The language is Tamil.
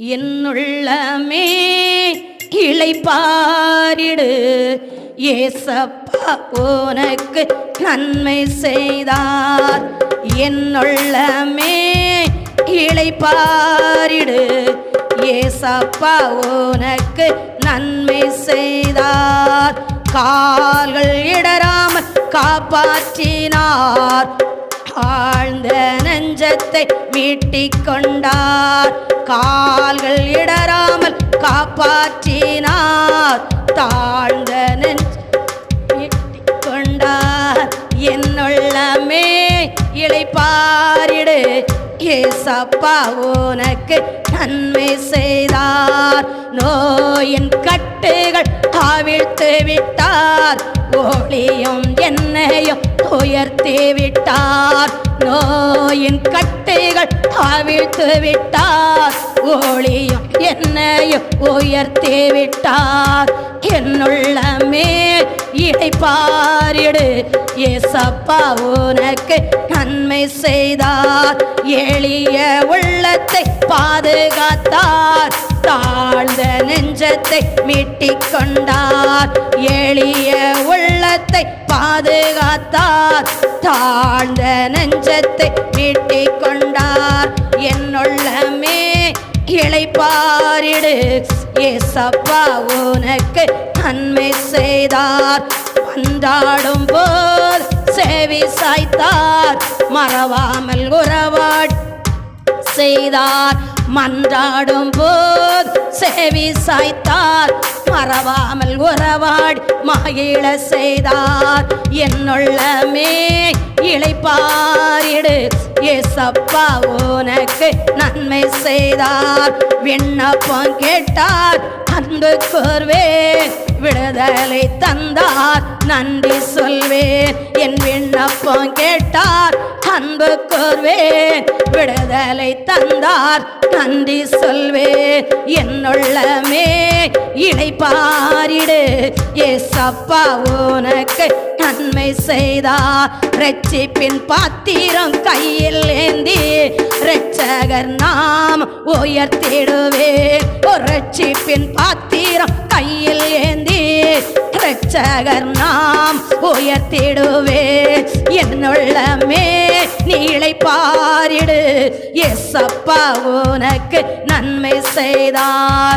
என்னுள்ளமே கிளை பாரிடு ஏசப்பா உனக்கு நன்மை செய்தார். என்னுள்ளமே கிளை பாரிடு ஏசப்பா உனக்கு நன்மை செய்தார். கால்கள் இடராமல் காப்பாற்றினார். ஆ அந்த நெஞ்சத்தை மீட்டிக் கொண்டார் கால்கள் இடராமல் காப்பாற்றினார். தாழ்ந்த நெஞ்ச மீட்டிக் கொண்டார் என்னுள்ளமே இழைப்பாரிடு ஏசப்பா உனக்கு நன்மை செய்தார். நோயின் கட்டுகள் காவிழ்த்து விட்டார். ஒளியும் என்னையும் உயர்த்தி விட்டார். நோயின் கட்டைகள் அவிழ்த்து விட்டார். ஒளியும் என்னையும் உயர்த்தி விட்டார். என்னுள்ளமே இடைப்பாரிடு ஏசப்பா உனக்கு நன்மை செய்தார். எளிய உள்ளத்தை பாதுகாத்தார். தாழ்ந்த நெஞ்சத்தை மீட்டிக் கொண்டார். எளிய உள்ளத்தை பாதுகாத்தார். தாழ்ந்த நெஞ்சத்தை மீட்டிக் கொண்டார். என்னுள்ளமே இழைப்பாரிடு ஏசப்பா உனக்கு நன்மை செய்தார். வந்தாடும் போல் சேவி சாய்த்தார். மறவாமல் செய்தார். மன்றாடும் போது செவி சாய்த்தார். மறவாமல் உறவாடி மகிழ செய்தார். என்னுள்ளமே இழைப்பாரிடு ஏசப்பா உனக்கு நன்மை செய்தார். விண்ணப்பம் கேட்டார். அன்பு கூர்வேன் விடுதலை தந்தார். நன்றி சொல்வேன் என் விண்ணப்பம் கேட்டார். அன்பு கூர்வேன் விடுதலை தந்தார். நன்றி சொல்வேன் என்னுள்ளமே இணைப்பாரிடு. ஏசப்பா உனக்கு நன்மை செய்தார் ரட்சிப்பின் பாத்திரம் கையில் ஏந்தி. ரட்சகர் நாம் உயர்த்திடுவேன். ஒரு ரட்சிப்பின் பாத்திரம் கையில் ஏந்தி. ரட்சகர் நாம் உயர்த்திடுவே என்னுள்ளமே நீளை பாரிடு. எஸ் அப்பா உனக்கு நன்மை செய்தார்.